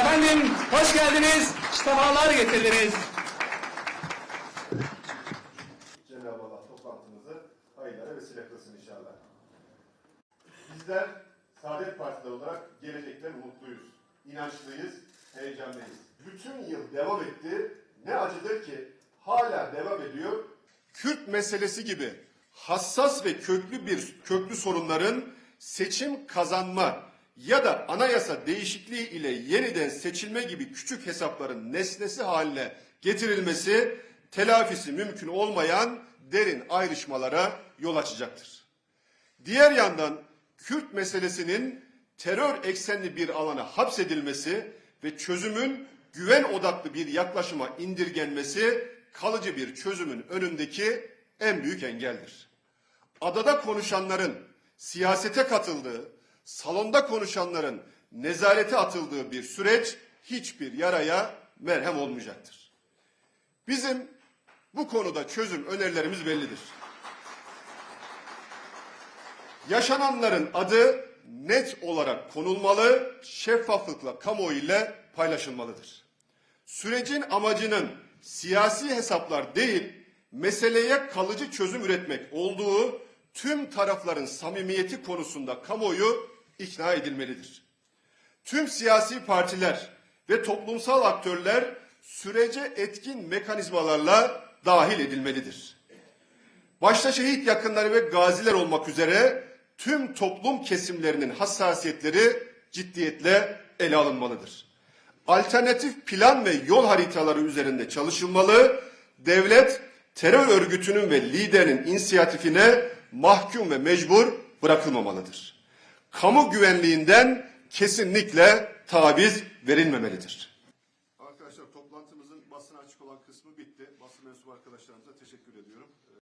Efendim hoş geldiniz, sefalar getirdiniz. Cenab-ı Allah toplantımızı hayırlara vesile kılsın inşallah. Bizler Saadet Partisi olarak gelecekten umutluyuz, inançlıyız, heyecanlıyız. Bütün yıl devam etti, ne acıdır ki hala devam ediyor. Kürt meselesi gibi hassas ve köklü bir köklü sorunların seçim kazanma ya da anayasa değişikliği ile yeniden seçilme gibi küçük hesapların nesnesi haline getirilmesi telafisi mümkün olmayan derin ayrışmalara yol açacaktır. Diğer yandan Kürt meselesinin terör eksenli bir alana hapsedilmesi ve çözümün güven odaklı bir yaklaşıma indirgenmesi kalıcı bir çözümün önündeki en büyük engeldir. Adada konuşanların siyasete katıldığı, salonda konuşanların nezarete atıldığı bir süreç hiçbir yaraya merhem olmayacaktır. Bizim bu konuda çözüm önerilerimiz bellidir. Yaşananların adı net olarak konulmalı, şeffaflıkla kamuoyu ile paylaşılmalıdır. Sürecin amacının siyasi hesaplar değil, meseleye kalıcı çözüm üretmek olduğu tüm tarafların samimiyeti konusunda kamuoyu ikna edilmelidir. Tüm siyasi partiler ve toplumsal aktörler sürece etkin mekanizmalarla dahil edilmelidir. Başta şehit yakınları ve gaziler olmak üzere tüm toplum kesimlerinin hassasiyetleri ciddiyetle ele alınmalıdır. Alternatif plan ve yol haritaları üzerinde çalışılmalı. Devlet terör örgütünün ve liderinin inisiyatifine mahkum ve mecbur bırakılmamalıdır. Kamu güvenliğinden kesinlikle taviz verilmemelidir. Arkadaşlar toplantımızın basına açık olan kısmı bitti. Basın mensubu arkadaşlarımıza teşekkür ediyorum.